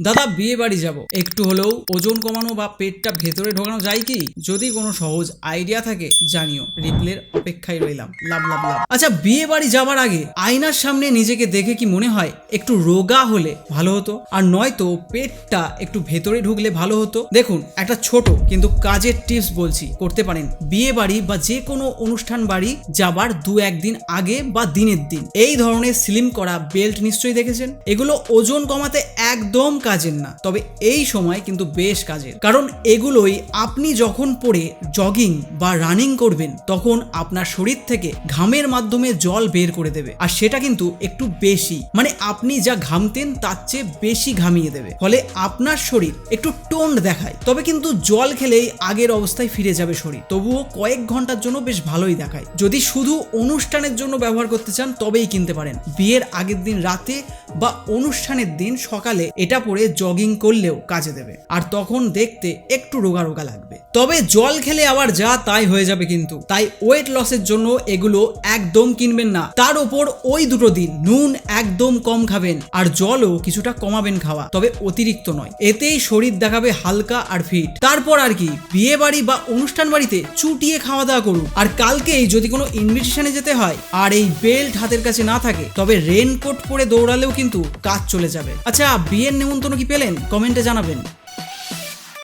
দাদা, বিয়ে বাড়ি যাব। একটু হলেও ওজন কমানো বা পেটটা ভেতরে ঢোকানো যায় কি? যদি কোনো সহজ আইডিয়া থাকে, জানিও। রিপ্লের অপেক্ষায় রইলাম। লাভ লাভ লাভ। আচ্ছা বিয়ে বাড়ি যাবার আগে আয়নার সামনে নিজেকে দেখে কি মনে হয়? একটু রোগা হলে ভালো হতো। আর নয়তো পেটটা একটু ভেতরে ঢুকলে ভালো হতো। দেখুন, একটা ছোট কিন্তু কাজের টিপস বলছি, করতে পারেন। বিয়ে বাড়ি বা যে কোনো অনুষ্ঠান বাড়ি যাবার দু একদিন আগে বা দিনের দিন। এই ধরনের স্লিম করা বেল্ট নিশ্চয়ই দেখেছেন? এগুলো ওজন কমাতে একদম কাজের না, তবে এই সময় কিন্তু বেশ কাজের। কারণ এগুলোই আপনি যখন পরে জগিং বা রানিং করবেন, তখন আপনার শরীর থেকে ঘামের মাধ্যমে জল বের করে দেবে। আর সেটা কিন্তু একটু বেশি। মানে আপনি যা ঘামতেন, তার চেয়ে বেশি ঘামিয়ে দেবে। ফলে আপনার শরীর একটু টোন দেখায়। তবে কিন্তু জল খেলেই আগের অবস্থায় ফিরে যাবে শরীর। তবুও কয়েক ঘণ্টার জন্য বেশ ভালোই দেখায়। যদি শুধু অনুষ্ঠানের জন্য ব্যবহার করতে চান, তবেই কিনতে পারেন। বিয়ের আগের দিন রাতে বা অনুষ্ঠানের দিন সকালে এটা পরে জগিং করলেও কাজে দেবে। আর তখন দেখতে একটু রোগা রোগা লাগবে। তবে জল খেলে আবার যা তাই হয়ে যাবে কিন্তু। তাই ওয়েট লসের জন্য এগুলো একদম কিনবেন না। তার ওপর ওই দুটো দিন নুন একদম কম খাবেন। আর জলও কিছুটা কমাবেন খাওয়া। তবে অতিরিক্ত নয়। এতেই শরীর দেখাবে হালকা আর ফিট তারপর আর কি, বিয়ে বাড়ি বা অনুষ্ঠান বাড়িতে চুটিয়ে খাওয়া দাওয়া করুন। আর কালকেই যদি কোনো ইনভিটেশনে যেতে হয়, আর এই বেল্ট হাতের কাছে না থাকে, তবে রেনকোট পরে দৌড়ালেও কিন্তু কাজ চলে যাবে। আচ্ছা বিয়ের নেমন্তন্ন কি পেলেন? কমেন্টে জানাবেন।